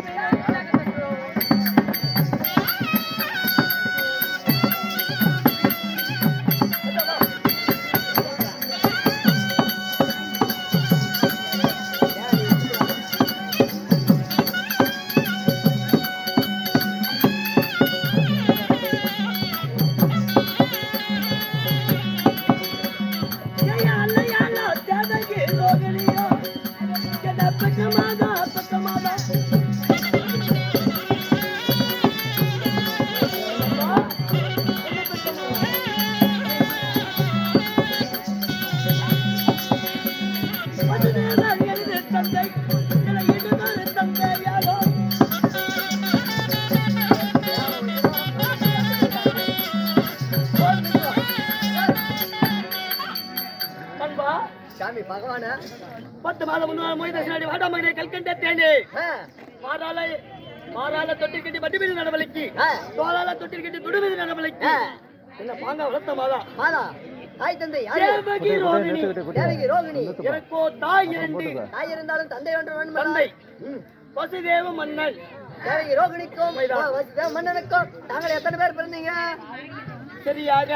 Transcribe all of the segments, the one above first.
நண்பா பத்து மாதம் முன்னாள் மொய் தசனாடி வாடாமகனை கல்கண்ட தேனே. மாறால மாறால தொட்டில் கட்டி மட்டி மீது நடவலிக்கு தோளால தொட்டில் கட்டி துடு மீது நடவலிக்கு என்ன பாங்க வளர்த்த மாதா? மாதா. தாய் தந்தை யாரு? தேவகி ரோகிணி. தேவகி ரோகிணி. எனக்கோ தாய் இரண்டு. தாய் இருந்தாலும் தந்தை ஒன்று வேணும் தந்தை. வசுதேவ மன்னன். தேவகி ரோகிணிக்கும். வசுதேவ மன்னனுக்கும் தாங்கள் எத்தனை பேர் பிறந்தீங்க? சரியாக.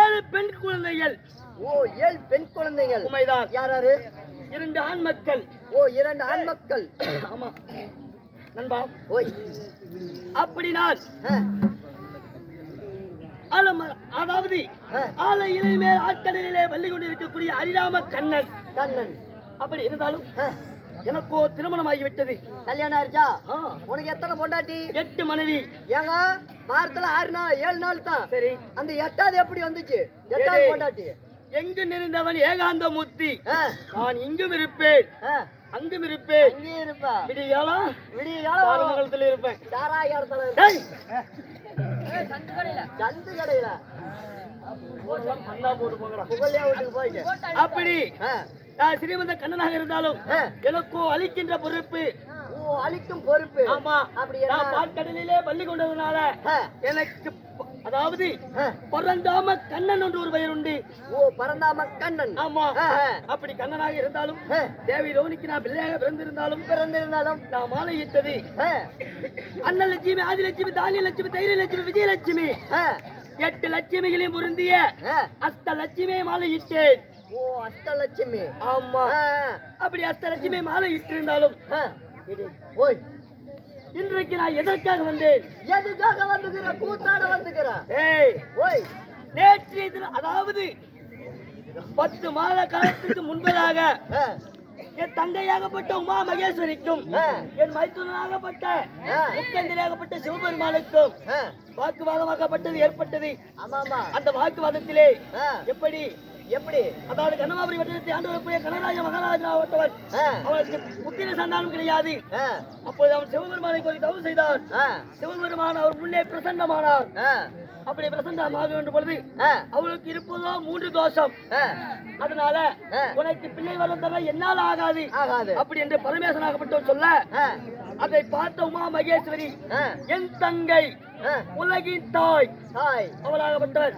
ஏழு பெண் குழந்தைகள். ஓ ஏழு பெண் குழந்தைகள். உண்மைதான் யார் யாரு இரண்டு ஆண் மக்கள். ஓ இரண்டு ஆண் மக்கள். ஆமா. நண்பா. ஓய். அப்படி நான் ஆ. ஆலம- அதாவது ஆ. ஆல இலை மேல் ஆட்கடலிலே வள்ளி கொண்டிருக்கக்கூடிய அரிராம கண்ணன். கண்ணன். அப்படி இருந்தாலும். எனக்கோ திருமணம் ஆகிவிட்டது கல்யாணம் ஆயிருச்சா? ஆ, உனக்கு எத்தனை பொண்டாட்டி? எட்டு மனைவி. ஏங்க வாரத்துல ஆறு நாள் ஏழு நாள் தான். சரி. அந்த எட்டாவது எப்படி வந்துச்சு? எட்டாவது. பொண்டாட்டி. எங்கு நிறைந்தவன் ஏகாந்த மூர்த்தி. நான் இங்கும் இருப்பேன். அங்கும் இருப்பேன். அங்கேயே இருப்பா. விடியாலா? விடிய காலம் தாராளத்தில் இருப்பேன். சாராய. டேய், சந்து கடையில. அப்படி. சிறிமந்த கண்ணனாக இருந்தாலும். எனக்கோ அளிக்கின்ற பொறுப்பு. ஓ அளிக்கும் பொறுப்பு. ஆமா. அப்படி நான் பாற்கடலிலே பள்ளி கொண்டதுனால. எனக்கு அதாவது ஆ. பிறந்தாம கண்ணன் என்று ஒரு பெயர் உண்டு ஓ பரந்தாம கண்ணன் ஆமா. அப்படி கண்ணனாக இருந்தாலும். தேவி ரோனிக்கு நான் பிள்ளையாக பிறந்திருந்தாலும் பிறந்திருந்தாலும் நான் மாலையிட்டது. அண்ணன் லட்சுமி ஆதிலட்சுமி தானிய லட்சுமி தைரிய லட்சுமி விஜயலட்சுமி. எட்டு லட்சுமிகளையும் பொருந்திய. அஷ்ட லட்சுமியை மாலையிட்டேன் ஓ அஷ்டலட்சுமி ஆமா அப்படி அஷ்ட லட்சுமி மாலை இட்டிருந்தாலும். ஓய் இன்றைக்கு நான் எதற்காக வந்தேன் எதுக்காக வந்துக்கிற கூத்தாட வந்துக்கிற ஏய் ஓய் நேற்றைய தினம் அதாவது பத்து மாத காலத்துக்கு முன்பதாக. என் தங்கையாகப்பட்ட உமா மகேஸ்வரிக்கும். என் மைத்துனராகப்பட்ட ஆ. முக்கந்திராகப்பட்ட சிவபெருமானுக்கும் ஆ. வாக்குவாதமாகப்பட்டது ஏற்பட்டது ஆமா ஆமா அந்த வாக்குவாதத்திலே. எப்படி எப்படி அதாவது கண்ணமாபுரி வட்டத்தை ஆண்டு வரக்கூடிய கனராஜ மகாராஜா ஆ. அவனுக்கு புத்திர சந்தானம் கிடையாது. அப்போது அவன் சிவபெருமானை கோரி தவம் செய்தான். சிவபெருமான் அவர் முன்னே பிரசன்னமானார். அப்படி பிரசன்னமாக வேண்டும் பொழுது. அவளுக்கு இருப்பதோ மூன்று தோஷம். அதனால. உனக்கு பிள்ளை வரம் தர என்னால் ஆகாது ஆகாது அப்படி என்று பரமேசனாகப்பட்டவர் சொல்ல. அதை பார்த்த உமா மகேஸ்வரி. என் தங்கை. உலகின் தாய் தாய் அவளாகப்பட்டவர்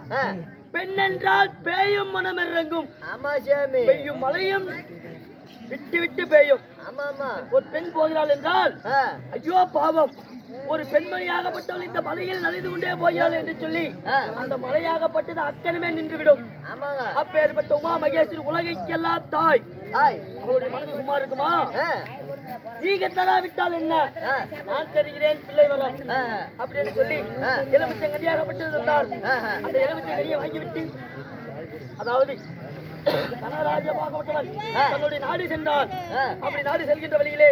ஆ. பெண் என்றால் பேயும் மனம் இறங்கும் ஆமா சாமி. பெய்யும் மழையும் விட்டு விட்டு பெய்யும். ஆமா ஆமா. ஒரு பெண் போகிறாள் என்றால். ஐயோ பாவம். ஒரு பெண்மணியாகப்பட்டவள் இந்த மலையில் நனைந்து கொண்டே போகிறாள் என்று சொல்லி. அந்த மலையாகப்பட்டது அக்கனமே நின்றுவிடும். அப்பேற்பட்ட உமா மகேஸ்வரி உலகைக்கெல்லாம் தாய். அவளுடைய மனது சும்மா இருக்குமா. நீங்க தராவிட்டால் என்ன. நான் தருகிறேன் பிள்ளை வரம். அப்படின்னு சொல்லி ஆ. எலுமிச்சங்கடியாகப்பட்டு இருந்தார் ஆஹா. அந்த எலுமிச்சங்கடியை வாங்கிவிட்டு அதாவது கனராஜமாகப்பட்டவன். தன்னுடைய நாடு சென்றான். அப்படி நாடு செல்கின்ற வழியிலே.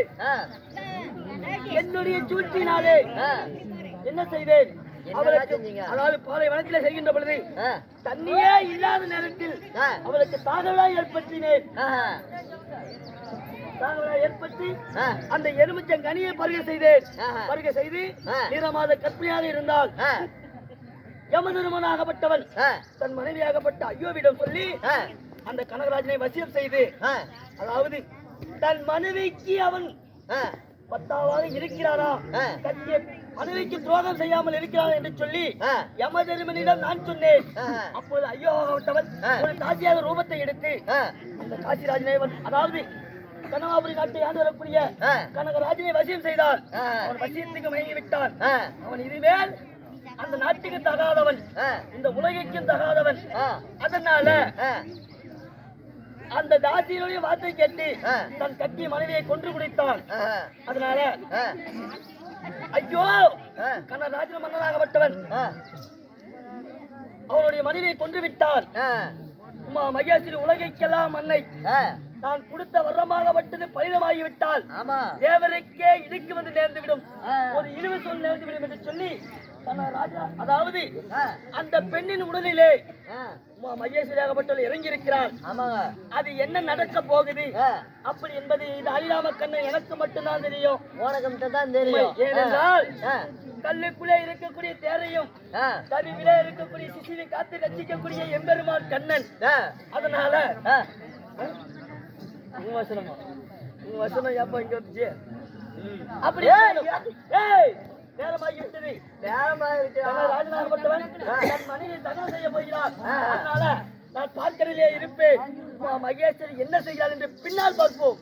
என்னுடைய சூழ்ச்சியினாலே ஆ. என்ன செய்தேன்? அதாவது பாலை வனத்திலே செல்கின்ற பொழுது. தண்ணியே இல்லாத நேரத்தில். அவளுக்கு தாகலாய் ஏற்படுத்தினேன் ஆ. அந்த எலுமிச்சம் கனியை பருக செய்தேன். பருக செய்து. நிறமாத கற்பியாக இருந்தால். யமதருமனாகப்பட்டவன். தன் மனைவியாகப்பட்ட ஐயோவிடம் சொல்லி. அந்த கனகராஜனை வசியம் செய்து. அதாவது தன் மனைவிக்கு அவன் ஆ. பத்தாவாக இருக்கிறாரா. தன்னுடைய மனைவிக்கு துரோகம் செய்யாமல் இருக்கிறான் என்று சொல்லி. யமதருமனிடம் நான் சொன்னேன். அப்போது ஐயோகப்பட்டவன் ஆ. ஒரு காசியாக ரூபத்தை எடுத்து. அந்த காசிராஜனை அதாவது கனகாபுரி நாட்டை ஆண்டு வரக்கூடிய. கனகராஜனை வசியம் செய்தார் ஆ. அவன் வசியத்துக்கு மயங்கி விட்டான் அவன் இனிமேல் அந்த நாட்டுக்கு தகாதவன் இந்த உலகிற்கும் தகாதவன். அதனால அந்த தாசியினுடைய வார்த்தை கேட்டு. தன் கட்டிய மனைவியை கொன்று குடித்தான். அதனால ஐயோ ஆ, கனராஜன மன்னனாகப்பட்டவன். அவனுடைய மனைவியை கொன்று விட்டான். உமா மகேஸ்வரி உலகைக்கெல்லாம் அன்னை. நான் கொடுத்த வரமாகப்பட்டது பலிதமாகிவிட்டால் ஆமா. தேவருக்கே இடுக்கு வந்து நேர்ந்து விடும். ஒரு இழிவு சொல் நேர்ந்து விடும் என்று சொல்லி அதாவது அந்த பெண்ணின் உடலிலே மகேஸ்வரியாகப்பட்டவள் இறங்கி இருக்கிறார் அது என்ன நடக்க போகுது? அப்படி என்பது இது அழியாம கண்ணன் எனக்கு மட்டும்தான் தெரியும். உனக்கு தான் தெரியும். ஏனென்றால் கல்லுக்குள்ளே இருக்கக்கூடிய தேரையும் கருவிலே இருக்கக்கூடிய சிசினை காத்து ரசிக்கக்கூடிய எம்பெருமான் கண்ணன். அதனால வசனமா? வசனம் ஏப்பா இங்க வந்துச்சு? அப்படி நேரமாகி விட்டது. நேரமா இருக்கு தங்கள் ராஜநாகப்பட்டவன் தன் மனைவியை தகனம் செய்ய போகிறார். அதனால நான் பார்க்கறதிலே இருப்பேன். மகேஸ்வரி என்ன செய்கிறாள் என்று பின்னால் பார்ப்போம்.